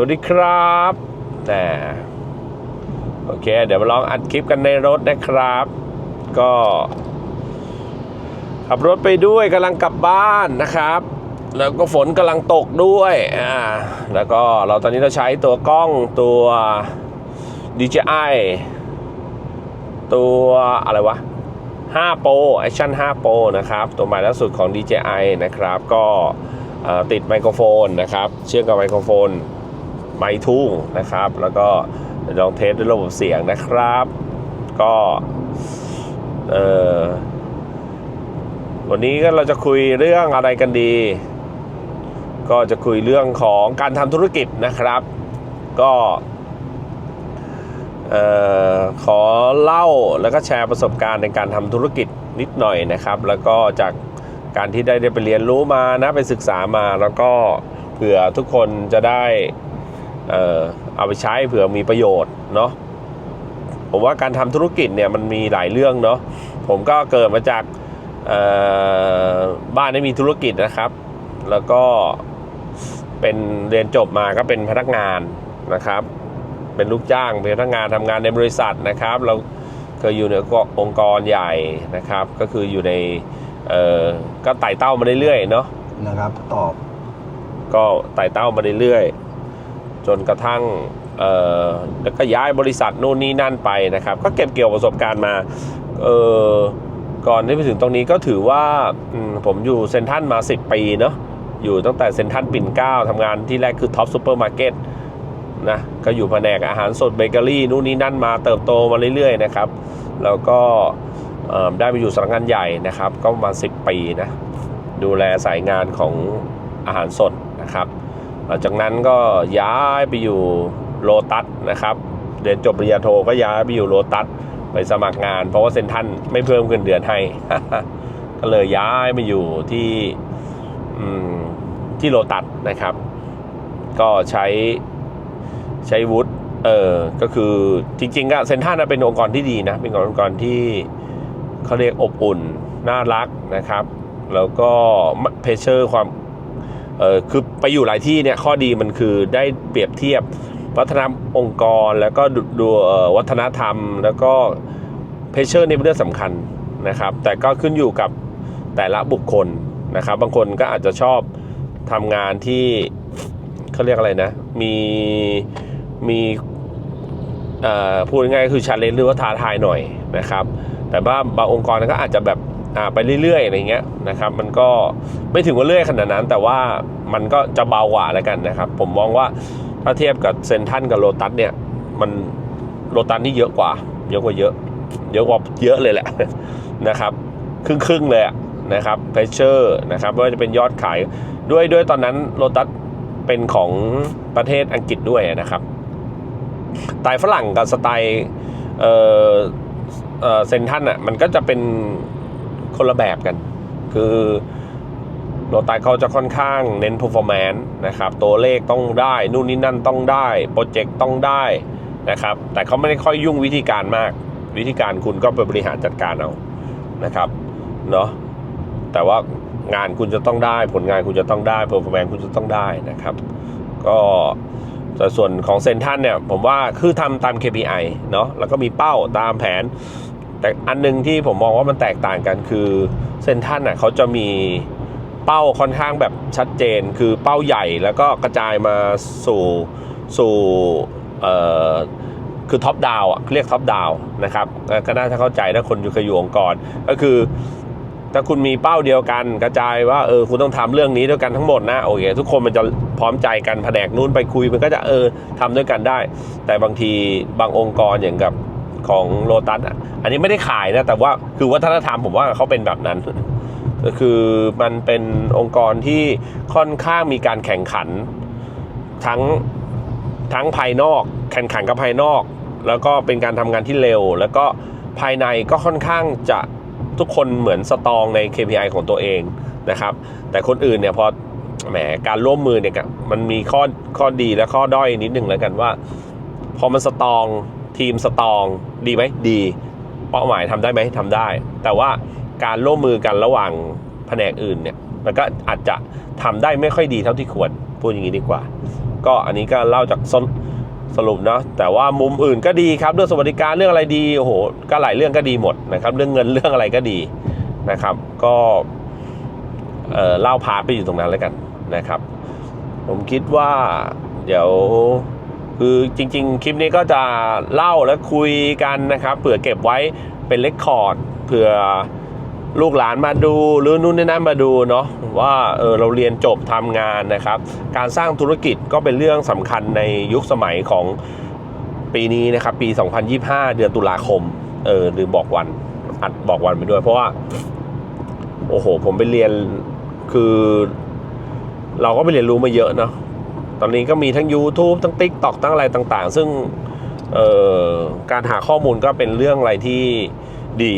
วัสดีครับนะโอเค เดี๋ยวมาลองอัดคลิปกันในรถนะครับ ก็ ขับรถไปด้วยกำลังกลับบ้านนะครับ แล้วก็ฝนกำลังตกด้วยอ่าแล้วก็เราตอนนี้เราใช้ตัวกล้องตัว DJI ตัวอะไรวะ5 Pro Action 5 Pro นะครับ ตัวใหม่ล่าสุดของ DJI นะครับ ก็ติดไมโครโฟนนะครับ เชื่อมกับไมโครโฟน ไมค์ทุ่งนะครับ แล้วก็ลองเทสด้วยระบบเสียงนะครับ ก็เออวันนี้ก็เราจะคุยเรื่องอะไรกันดี ก็จะคุยเรื่องของการทำธุรกิจนะครับ ก็เออขอเล่าแล้วก็แชร์ประสบการณ์ในการทำธุรกิจนิดหน่อยนะครับ แล้วก็จากการที่ได้ไปเรียนรู้มานะไปศึกษามา แล้วก็เผื่อทุกคนจะได้ เอ่อเอาไปใช้เผื่อมีประโยชน์เนาะผมว่าการทำธุรกิจเนี่ยมันมีหลายเรื่องเนาะผมก็เกิดมาจากเอ่อบ้านได้มีธุรกิจนะครับ แล้วก็เป็นเรียนจบมาก็เป็นพนักงานนะครับ เป็นลูกจ้างเป็นพนักงานทำงานในบริษัทนะครับ เราเคยอยู่ในองค์กรใหญ่นะครับ ก็คืออยู่ในเอ่อก็ไต่เต้ามาเรื่อยๆเนาะนะครับตอบ ก็ไต่เต้ามาเรื่อยๆ จนกระทั่งแล้วก็ย้ายบริษัทนู่นนี่นั่นไปนะครับ ก็เก็บเกี่ยวประสบการณ์มาเออก่อนที่ไปถึงตรงนี้ก็ถือว่ามผมอยู่เซนทันมา 10 ปีเนาะอยู่ตั้งแต่เซนทันปิ่นเก้าทำงานที่แรกคือท็อปซูเปอร์มาร์เก็ตนะก็อยู่แผนกอาหารสดเบเกอรี่นู่นนี่นั่นมาเติบโตมาเรื่อยๆนะครับ แล้วก็ได้ไปอยู่สำนักงานใหญ่นะครับ ก็ประมาณ 10 ปีนะดูแลสายงานของอาหารสดนะครับ หลังจากนั้นก็ย้ายไปอยู่โลตัสนะครับเรียนจบปริญญาโทก็ย้ายไปอยู่โลตัสไปสมัครงาน เพราะว่าเซ็นทันไม่เพิ่มเงินเดือนให้ ก็เลยย้ายมาอยู่ที่ที่โลตัสนะครับ ก็ใช้ใช้วุฒิเออก็คือจริงๆก็เซ็นทันเป็นองค์กรที่ดีนะ เป็นองค์กรที่เขาเรียกอบอุ่น น่ารักนะครับ แล้วก็เพเชอร์ความ เออคือไปอยู่หลายที่เนี่ยข้อดีมันคือได้เปรียบเทียบวัฒนธรรมองค์กร แล้วก็ดูดวัฒนธรรม แล้วก็เพเชอร์นี่เป็นเรื่องสำคัญนะครับ แต่ก็ขึ้นอยู่กับแต่ละบุคคลนะครับ บางคนก็อาจจะชอบทำงานที่เขาเรียกอะไรนะ มีมีพูดง่ายๆคือชาเลนจ์หรือว่าท้าทายหน่อยนะครับ แต่ว่าบางองค์กรก็อาจจะแบบ ไปเรื่อยๆอะไรเงี้ยนะครับ มันก็ไม่ถึงว่าเรื่อยขนาดนั้น แต่ว่ามันก็จะเบากว่าแล้วกันนะครับ ผมมองว่าถ้าเทียบกับเซนทันกับโลตัสเนี่ย มันโลตัสนี่เยอะกว่า เยอะกว่าเยอะ เยอะกว่าเยอะเลยแหละนะครับ ครึ่งครึ่งๆเลยนะครับเพเชอร์นะครับไม่ว่าจะเป็นยอดขายด้วยด้วยตอนนั้นโลตัสเป็นของประเทศอังกฤษด้วยนะครับสไตล์ฝรั่งกับสไตล์เออเซนทันอะมันก็จะเป็น คนละแบบกัน คือโลตัสเขาจะค่อนข้างเน้น performance นะครับ ตัวเลขต้องได้ นู่นนี่นั่นต้องได้ โปรเจกต์ต้องได้นะครับ แต่เขาไม่ได้ค่อยยุ่งวิธีการมาก วิธีการคุณก็ไปบริหารจัดการเอา นะครับ เนาะแต่ว่างานคุณจะต้องได้ ผลงานคุณจะต้องได้ performance คุณจะต้องได้นะครับ ก็แต่ส่วนของเซนทันเนี่ย ผมว่าคือทำตาม KPI เนาะแล้วก็มีเป้าตามแผน แต่อันหนึงที่ผมมองว่ามันแตกต่างกันคือเซนทันน่ะเขาจะมีเป้าค่อนข้างแบบชัดเจนคือเป้าใหญ่แล้วก็กระจายมาสู่สู่เอ่อคือท็อปดาวอะเรียกท็อปดาวนะครับก็น่าจะเข้าใจถ้าคนอยู่เคยอยู่องค์กรก็คือถ้าคุณมีเป้าเดียวกันกระจายว่าเออคุณต้องทำเรื่องนี้ด้วยกันทั้งหมดนะโอเคทุกคนมันจะพร้อมใจกันแผนกนู้นไปคุยมันก็จะเออทำด้วยกันได้ แต่บางทีบางองค์กรอย่างกับ ของโลตัสอะ อันนี้ไม่ได้ขายนะ แต่ว่าคือวัฒนธรรมผมว่าเขาเป็นแบบนั้น ก็คือมันเป็นองค์กรที่ค่อนข้างมีการแข่งขัน ทั้งทั้งภายนอก แข่งขันกับภายนอก แล้วก็เป็นการทำงานที่เร็ว แล้วก็ภายในก็ค่อนข้างจะทุกคนเหมือนสตองใน KPI ของตัวเองนะครับ แต่คนอื่นเนี่ยพอแหมการร่วมมือเนี่ยมันมีข้อข้อดีและข้อด้อยนิดหนึ่งแล้วกันว่า พอมันสตอง ทีมสตรองดีไหมดี เป้าหมายทำได้ไหมทำได้ แต่ว่าการร่วมมือกันระหว่างแผนกอื่นเนี่ยมันก็อาจจะทำได้ไม่ค่อยดีเท่าที่ควรพูดอย่างนี้ดีกว่า ก็อันนี้ก็เล่าจากสรุปสรุปเนาะแต่ว่ามุมอื่นก็ดีครับเรื่องสวัสดิการเรื่องอะไรดีโอ้โหก็หลายเรื่องก็ดีหมดนะครับ เรื่องเงินเรื่องอะไรก็ดีนะครับ ก็เอ่อเล่าพาร์ทไปอยู่ตรงนั้นแล้วกันนะครับ ผมคิดว่าเดี๋ยว คือจริง ๆ คลิปนี้ก็จะเล่าและคุยกันนะครับเผื่อเก็บไว้เป็นเลคคอร์ดเผื่อลูกหลานมาดูหรือนู่นนี่นั่นมาดูเนาะว่าเออเราเรียนจบทำงานนะครับ การสร้างธุรกิจก็เป็นเรื่องสำคัญในยุคสมัยของปีนี้นะครับปี 2025 เดือนตุลาคมเออหรือบอกวันอัดบอกวันไปด้วย เพราะว่า โอ้โห ผมไปเรียนคือ เราก็ไปเรียนรู้มาเยอะเนาะ ตอนนี้ก็มีทั้ง YouTube ทั้ง TikTok ทั้งอะไรต่างๆ ซึ่งการหาข้อมูลก็เป็นเรื่องอะไรที่ดี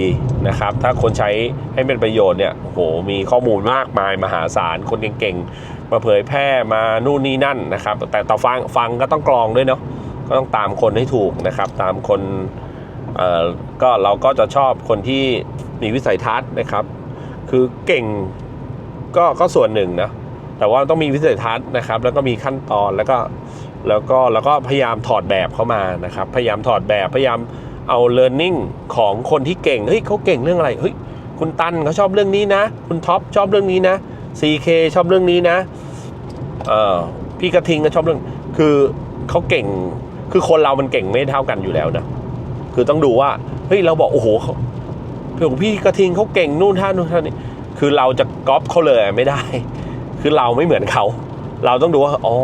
นะครับ ถ้าคนใช้ให้เป็นประโยชน์เนี่ยโอ้โหมีข้อมูลมากมายมหาศาลคนเก่งๆ มาเผยแพร่มานู่นนี่นั่นนะครับ แต่ต่อฟังฟังก็ต้องกรองด้วยเนาะก็ต้องตามคนให้ถูกนะครับ ตามคนเอ่อก็เราก็จะชอบคนที่มีวิสัยทัศน์นะครับ คือเก่งก็ก็ส่วนหนึ่งนะ แต่ว่าต้องมีวิสัยทัศน์นะครับ แล้วก็มีขั้นตอนแล้วก็แล้วก็แล้วก็พยายามถอดแบบเข้ามานะครับ พยายามถอดแบบพยายามเอา learning ของคนที่เก่งเฮ้ยเขาเก่งเรื่องอะไรเฮ้ยคุณตันเขาชอบเรื่องนี้นะ คุณท็อปชอบเรื่องนี้นะ CK ชอบเรื่องนี้นะเอ่อพี่กระทิงก็ชอบเรื่อง คือเขาเก่งคือคนเรามันเก่งไม่เท่ากันอยู่แล้วนะคือต้องดูว่าเฮ้ยเราบอกโอ้โหเขาเพื่อนพี่กระทิงเขาเก่งนู่นท่านู่นท่านี่คือเราจะก๊อปเขาเลยไม่ได้ คือเราไม่เหมือนเขา เราต้องดูว่าอ๋อ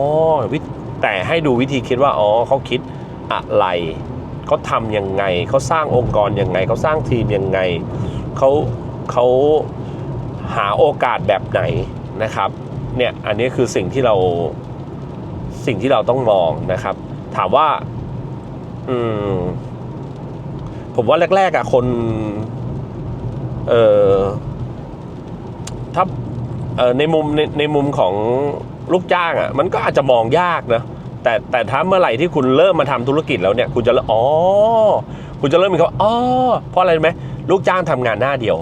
วิแต่ให้ดูวิธีคิดว่าอ๋อเขาคิดอะไรเขาทำยังไงเขาสร้างองค์กรยังไงเขาสร้างทีมยังไงเขาเขาหาโอกาสแบบไหนนะครับเนี่ยอันนี้คือสิ่งที่เราสิ่งที่เราต้องมองนะครับ ถามว่าอืมผมว่าแรกๆอะคนเออถ้า เออในมุมในในมุมของลูกจ้างอะ มันก็อาจจะมองยากนะแต่แต่ถ้าเมื่อไหร่ที่คุณเริ่มมาทำธุรกิจแล้วเนี่ย คุณจะเริ่มอ๋อคุณจะเริ่มมีคำว่าอ๋อเพราะอะไรไหมลูกจ้างทำงานหน้าเดียว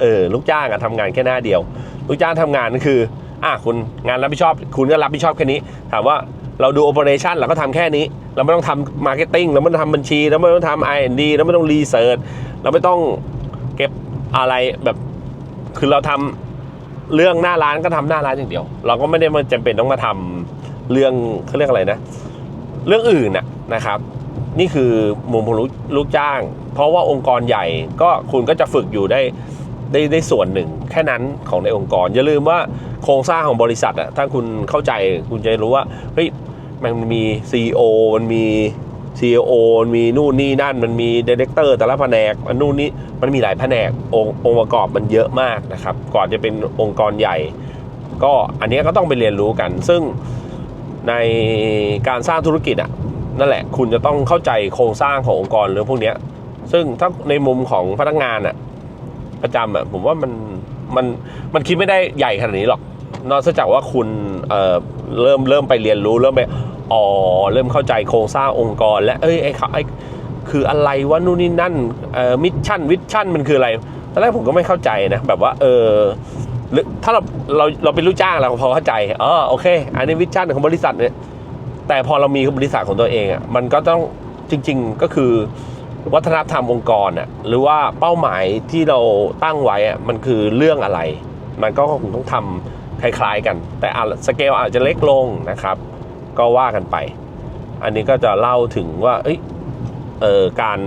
เออ ลูกจ้างอะทำงานแค่หน้าเดียว ลูกจ้างทำงานก็คืออะคุณงานรับผิดชอบ คุณก็รับผิดชอบแค่นี้ ถามว่าเราดูโอเปอเรชันเราก็ทำแค่นี้ เราไม่ต้องทำมาร์เก็ตติ้งเราไม่ต้องทำบัญชีเราไม่ต้องทำ I&D เราไม่ต้องรีเสิร์ชเราไม่ต้องเก็บอะไรแบบ คือเราทำ เรื่องหน้าร้านก็ทำหน้าร้านอย่างเดียว เราก็ไม่ได้มาจำเป็นต้องมาทำเรื่องเขาเรียกอะไรนะ เรื่องอื่นน่ะนะครับ นี่คือมุมของลูกจ้าง เพราะว่าองค์กรใหญ่ก็คุณก็จะฝึกอยู่ได้ได้ได้ส่วนหนึ่ง แค่นั้นของในองค์กร อย่าลืมว่าโครงสร้างของบริษัทอะถ้าคุณเข้าใจคุณจะรู้ว่าเฮ้ยมันมี CEO มันมี CEO มีนู่นนี่นั่น มันมีดีเรคเตอร์แต่ละแผนกมันนู่นนี่มันมีหลายแผนกองค์องค์ประกอบมันเยอะมากนะครับ ก่อนจะเป็นองค์กรใหญ่ ก็อันนี้ก็ต้องไปเรียนรู้กัน ซึ่งในการสร้างธุรกิจอะนั่นแหละ คุณจะต้องเข้าใจโครงสร้างขององค์กรเรื่องพวกเนี้ยซึ่งถ้าในมุมของพนักงานอะประจำอะผมว่ามันมันมันคิดไม่ได้ใหญ่ขนาดนี้หรอก นอกจากว่าคุณเเริ่มเริ่มไปเรียนรู้เริ่มไป อ๋อเริ่มเข้าใจโครงสร้างองค์กร และเอ้ยไอ้เขาไอ้คืออะไรวะนู่นนี่นั่นเอ่อมิชชั่นวิชั่นมันคืออะไรตอนแรกผมก็ไม่เข้าใจนะแบบว่าเออหรือถ้าเราเราเราเป็นลูกจ้างเราพอเข้าใจอ๋อโอเค อันนี้วิชั่นของบริษัทเนี่ยแต่พอเรามีบริษัทของตัวเองอะมันก็ต้องจริง ๆก็คือวัฒนธรรมองค์กรอะหรือว่าเป้าหมายที่เราตั้งไว้อะมันคือเรื่องอะไร มันก็คงต้องทำคล้ายๆกัน แต่อาจสเกลอาจจะเล็กลงนะครับ ก็ว่ากันไป อันนี้ก็จะเล่าถึงว่าเอเออการ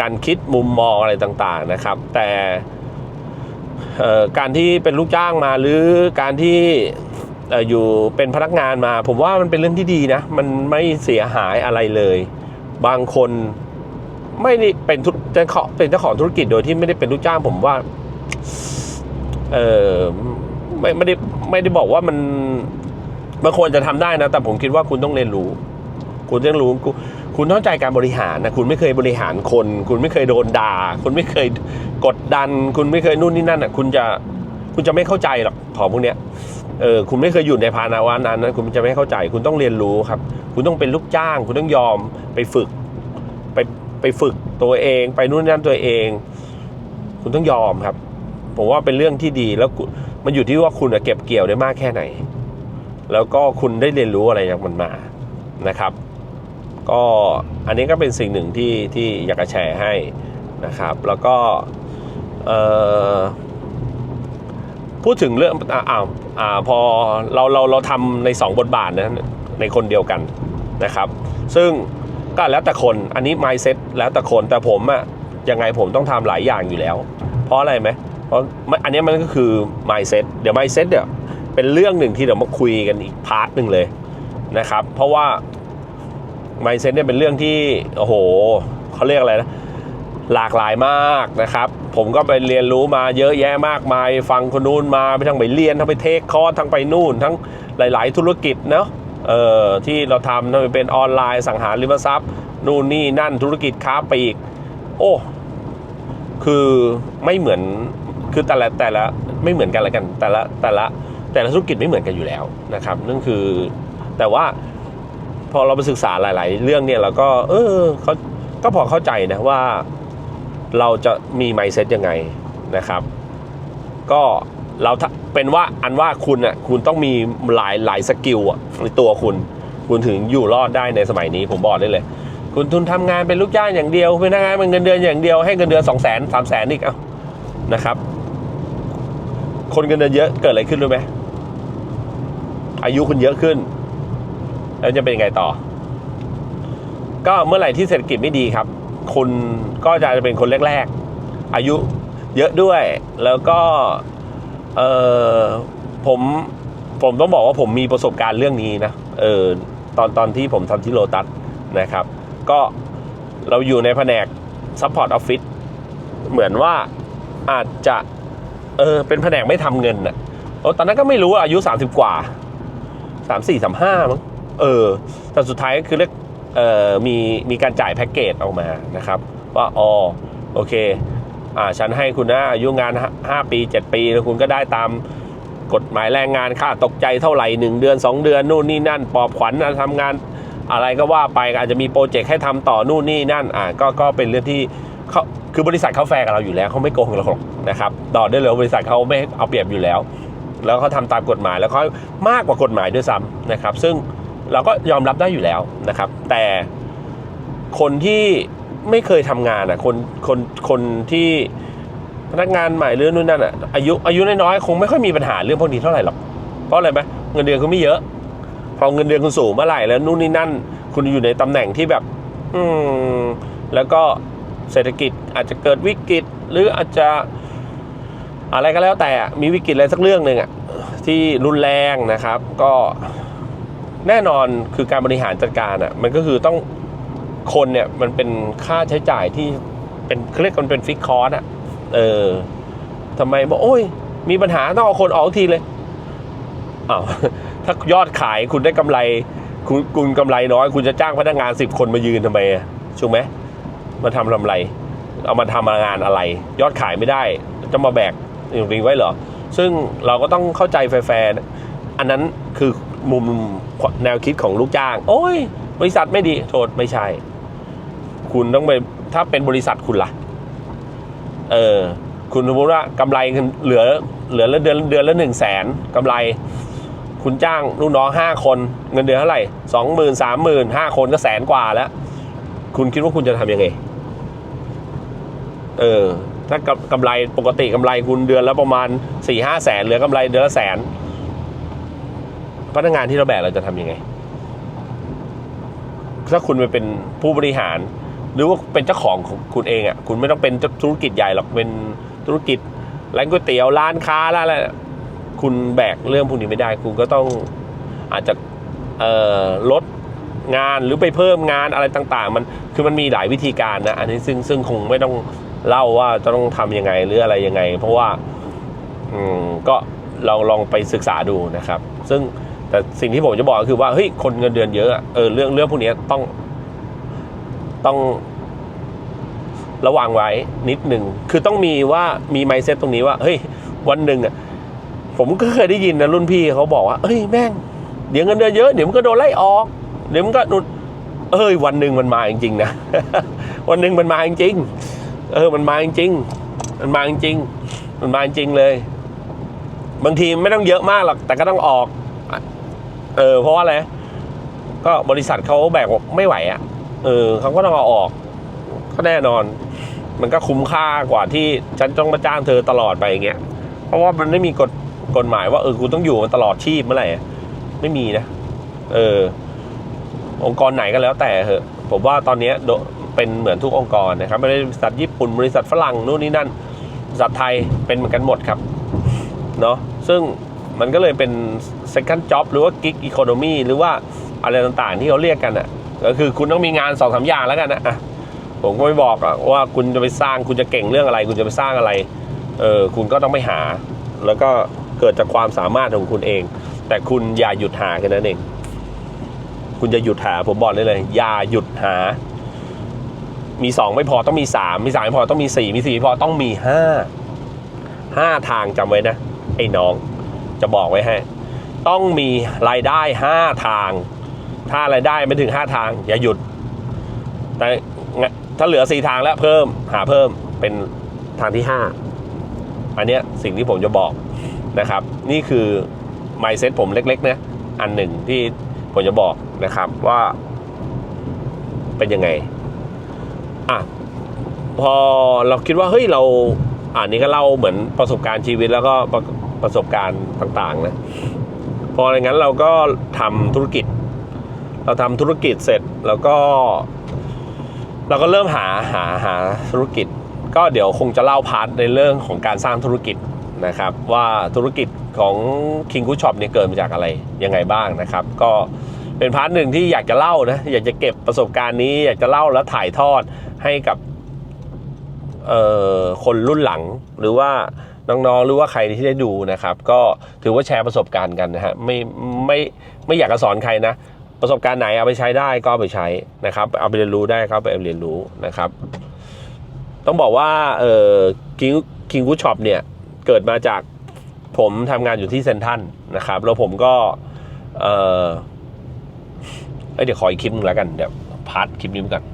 การคิดมุมมองอะไรต่างๆนะครับ แต่เอ่อการที่เป็นลูกจ้างมาหรือการที่ออยู่เป็นพนักงานมา ผมว่ามันเป็นเรื่องที่ดีนะ มันไม่เสียหายอะไรเลย บางคนไม่ได้เป็นธุเจ้าของเป็นเจ้าของธุรกิจโดยที่ไม่ได้เป็นลูกจ้างผมว่าเออไม่ไม่ได้ไม่ได้บอกว่ามัน มันควรจะทำได้นะ แต่ผมคิดว่าคุณต้องเรียนรู้ คุณต้องรู้ คุณต้องเข้าใจการบริหารนะ คุณไม่เคยบริหารคน คุณไม่เคยโดนด่า คุณไม่เคยกดดัน คุณไม่เคยนู่นนี่นั่นอะ คุณจะ คุณจะไม่เข้าใจหรอกของพวกเนี้ย เออ คุณไม่เคยอยู่ในภานาวานั้นนะคุณจะไม่เข้าใจ คุณต้องเรียนรู้ครับ คุณต้องเป็นลูกจ้าง คุณต้องยอมไปฝึก ไป ไปฝึกตัวเอง ไปนู่นนั่นตัวเอง คุณต้องยอมครับ ผมว่าเป็นเรื่องที่ดีแล้วมันอยู่ที่ว่าคุณเก็บเกี่ยวได้มากแค่ไหน แล้วก็คุณได้เรียนรู้อะไรจากมันมานะครับ ก็อันนี้ก็เป็นสิ่งหนึ่งที่ที่อยากจะแชร์ให้นะครับ แล้วก็เอ่อพูดถึงเรื่องอ่าอ่าอ่าพอเราเราเราทำในสองบทบาทนะในคนเดียวกันนะครับ ซึ่งก็แล้วแต่คนอันนี้ mindset แล้วแต่คนแต่ผมอะยังไงผมต้องทำหลายอย่างอยู่แล้ว เพราะอะไรไหมเพราะมันอันนี้มันก็คือ mindset เดี๋ยว mindset เดี๋ยว เป็นเรื่องหนึ่งที่เดี๋ยวมาคุยกันอีกพาร์ทหนึ่งเลยนะครับ เพราะว่า mindset เนี่ยเป็นเรื่องที่โอ้โหเขาเรียกอะไรนะหลากหลายมากนะครับ ผมก็ไปเรียนรู้มาเยอะแยะมากมาย ฟังคนนู้นมาไปทั้งไปเรียนทั้งไปเทคคอร์สทั้งไปนู่น ทั้งหลาย ๆ ธุรกิจเนาะเอ่อที่เราทำทั้งเป็นออนไลน์สังหาริมทรัพย์ นู่นนี่นั่นธุรกิจค้าปลีกโอ้คือไม่เหมือนคือแต่ละแต่ละไม่เหมือนกันละกันแต่ละแต่ละ แต่ละธุรกิจไม่เหมือนกันอยู่แล้วนะครับนั่นคือแต่ว่าพอเราไปศึกษาหลาย ๆ เรื่องเนี่ยเราก็ เออเขาก็พอเข้าใจนะว่าเราจะมี mindset ยังไงนะครับ ก็เราถ้าเป็นว่าอันว่าคุณอะคุณต้องมีหลายหลายสกิลอะในตัวคุณ คุณถึงอยู่รอดได้ในสมัยนี้ผมบอกได้เลย คุณทุนทำงานเป็นลูกจ้างอย่างเดียวเป็นนักงานเป็นเงินเดือนอย่างเดียวให้เงินเดือนสองแสนสามแสนอีกเอ้านะครับ คนเงินเดือนเยอะเกิดอะไรขึ้นรู้ไหม อายุคุณเยอะขึ้น แล้วจะเป็นยังไงต่อ ก็เมื่อไหร่ที่เศรษฐกิจไม่ดีครับ คุณก็จะเป็นคนแรก ๆ อายุเยอะด้วย แล้วก็เออผมผมต้องบอกว่าผมมีประสบการณ์เรื่องนี้นะเออตอนตอนที่ผมทำที่โลตัสนะครับ ก็เราอยู่ในแผนก Support Office เหมือนว่าอาจจะเออเป็นแผนกไม่ทำเงินน่ะตอนนั้นก็ไม่รู้อายุ 30 กว่า 3 4 3 5มั้งเออแต่สุดท้ายก็คือเรียกเอ่อมีมีการจ่ายแพ็กเกจออกมานะครับ ว่าอ๋อโอเคอ่าฉันให้คุณนะอายุงาน 5 ปี 7 ปีแล้วคุณก็ได้ตามกฎหมายแรงงานค่าตกใจเท่าไหร่ 1 เดือน 2 เดือน นู่นนี่นั่นปอบขวัญทำงานอะไรก็ว่าไปอาจจะมีโปรเจกต์ให้ทำต่อนู่นนี่นั่นอ่าก็ก็เป็นเรื่องที่เขาคือบริษัทเขาแฟร์กับเราอยู่แล้วเขาไม่โกงเราหรอกนะครับต่อได้เลยบริษัทเขาไม่เอาเปรียบอยู่แล้ว แล้วเขาทำตามกฎหมายแล้วเขามากกว่ากฎหมายด้วยซ้ำนะครับ ซึ่งเราก็ยอมรับได้อยู่แล้วนะครับ แต่คนที่ไม่เคยทำงานอะคนคนคนที่พนักงานใหม่หรือนู่นนั่นอะอายุอายุน้อยๆคงไม่ค่อยมีปัญหาเรื่องพวกนี้เท่าไหร่หรอกเพราะอะไรไหมเงินเดือนคุณไม่เยอะ พอเงินเดือนคุณสูงเมื่อไหร่แล้วนู่นนี่นั่น คุณอยู่ในตำแหน่งที่แบบ อืมแล้วก็เศรษฐกิจอาจจะเกิดวิกฤต หรืออาจจะ อะไรก็แล้วแต่มีวิกฤตอะไรสักเรื่องหนึ่งอะที่รุนแรงนะครับ ก็แน่นอนคือการบริหารจัดการอะมันก็คือต้องคนเนี่ยมันเป็นค่าใช้จ่ายที่เป็นเขาเรียกมันเป็นฟิกคอร์สอะเออทำไมบอกโอ้ย มีปัญหาต้องเอาคนออกทีเลยอ้าวถ้ายอดขายคุณได้กำไร คุณคุณกำไรน้อย คุณจะจ้างพนักงานสิบคนมายืนทำไมอะถูกไหมมาทำทำไร เอามาทำงานอะไร ยอดขายไม่ได้ จะมาแบก อย่างนี้ไว้เหรอ ซึ่งเราก็ต้องเข้าใจแฟร์ๆอันนั้นคือมุมแนวคิดของลูกจ้าง โอ้ย บริษัทไม่ดีโทษไม่ใช่ คุณต้องไปถ้าเป็นบริษัทคุณล่ะ เออ คุณสมมติว่ากำไรเหลือเหลือละเดือนเดือนละหนึ่งแสนกำไร คุณจ้างลูกน้องห้าคน เงินเดือนเท่าไหร่สองหมื่นสามหมื่นห้าคนก็แสนกว่าแล้ว คุณคิดว่าคุณจะทำยังไง เออ ถ้ากำกำไรปกติกำไรคุณเดือนละประมาณสี่ห้าแสนเหลือกำไรเดือนละแสน พนักงานที่เราแบกเราจะทำยังไง ถ้าคุณไปเป็นผู้บริหาร หรือว่าเป็นเจ้าของของคุณเองอะ คุณไม่ต้องเป็นธุรกิจใหญ่หรอกเป็นธุรกิจร้านก๋วยเตี๋ยวร้านค้าร้านอะไรคุณแบกเรื่องพวกนี้ไม่ได้ คุณก็ต้องอาจจะลดงานหรือไปเพิ่มงานอะไรต่าง ๆ มันคือมันมีหลายวิธีการนะ อันนี้ซึ่งซึ่งคงไม่ต้อง เล่าว่าจะต้องทำยังไงหรืออะไรยังไง เพราะว่าอืมก็ลองลองไปศึกษาดูนะครับ ซึ่งแต่สิ่งที่ผมจะบอกก็คือว่าเฮ้ยคนเงินเดือนเยอะอะเออเรื่องเรื่องพวกนี้ต้องต้องระวังไว้นิดหนึ่งคือต้องมีว่ามีไมเซ็ตตรงนี้ว่าเฮ้ยวันหนึ่งอะผมก็เคยได้ยินนะรุ่นพี่เขาบอกว่าเฮ้ยแม่งเดี๋ยวเงินเดือนเยอะเดี๋ยวมันก็โดนไล่ออก เดี๋ยวมันก็นุนเอ้ยวันหนึ่งมันมาจริงๆนะ วันหนึ่งมันมาจริงๆ เออมันมาจริงๆมันมาจริงๆมันมาจริงเลย บางทีไม่ต้องเยอะมากหรอก แต่ก็ต้องออก เออ เพราะว่าอะไรก็บริษัทเขาแบกไม่ไหวอะ่ะ เออเขาก็ต้องเอาออก ก็แน่นอน มันก็คุ้มค่ากว่าที่ฉันต้องมาจ้างเธอตลอดไปอย่างเงี้ย เพราะว่ามันไม่มีกฎกฎหมายว่าเออกูต้องอยู่มันตลอดชีพเมื่อไหร่ไม่มีนะ เออ องค์กรไหนก็แล้วแต่เหอะ ผมว่าตอนเนี้ย เป็นเหมือนทุกองค์กรนะครับไม่ได้บริษัทญี่ปุ่นบริษัทฝรั่งนู่นนี่นั่นบริษัทไทยเป็นเหมือนกันหมดครับเนาะซึ่งมันก็เลยเป็น second job หรือว่า gig economy หรือว่าอะไรต่างๆที่เขาเรียกกันอะก็คือคุณต้องมีงานสองสามอย่างแล้วกันนะอะผมก็ไม่บอกอะว่าคุณจะไปสร้างคุณจะเก่งเรื่องอะไร คุณจะไปสร้างอะไรเออคุณก็ต้องไปหา แล้วก็เกิดจากความสามารถของคุณเอง แต่คุณอย่าหยุดหาแค่นั้นเอง คุณจะหยุดหาผมบอกได้เลย อย่าหยุดหา มีสองไม่พอต้องมีสามมีสามไม่พอต้องมีสี่มีสี่ไม่พอต้องมีห้าห้าทางจำไว้นะ ไอ้น้องจะบอกไว้ให้ต้องมีรายได้ห้าทาง ถ้ารายได้ไม่ถึงห้าทาง อย่าหยุด แต่ถ้าเหลือสี่ทางแล้วเพิ่มหาเพิ่มเป็นทางที่ห้าอันเนี้ยสิ่งที่ผมจะบอกนะครับ นี่คือ mindset ผมเล็กๆนะอันหนึ่งที่ผมจะบอกนะครับว่าเป็นยังไง อะพอเราคิดว่าเฮ้ยเราอันนี้ก็เล่าเหมือนประสบการณ์ชีวิตแล้วก็ประประสบการณ์ต่างๆนะพออย่างนั้นเราก็ทำธุรกิจ เราทำธุรกิจเสร็จแล้วก็ เราก็เริ่มหาหาหาธุรกิจ ก็เดี๋ยวคงจะเล่าพาร์ทในเรื่องของการสร้างธุรกิจนะครับ ว่าธุรกิจของ King Good Shop เนี่ยเกิดมาจากอะไรยังไงบ้างนะครับ ก็เป็นพาร์ทหนึ่งที่อยากจะเล่านะอยากจะเก็บประสบการณ์นี้อยากจะเล่าแล้วถ่ายทอด ให้กับคนรุ่นหลังหรือว่าน้องๆหรือว่าใครที่ได้ดูนะครับ ก็ถือว่าแชร์ประสบการณ์กันนะฮะไม่ไม่ไม่อยากจะสอนใครนะ ประสบการณ์ไหนเอาไปใช้ได้ก็เอาไปใช้นะครับ เอาไปเรียนรู้ได้ก็ไปเรียนรู้นะครับ ต้องบอกว่าเออคิงคิงกูช็อปเนี่ยเกิดมาจากผมทำงานอยู่ที่เซนทันนะครับ แล้วผมก็เออเดี๋ยวขออีกคลิปนึงแล้วกันเดี๋ยวพาร์ทคลิปนี้ไปก่อน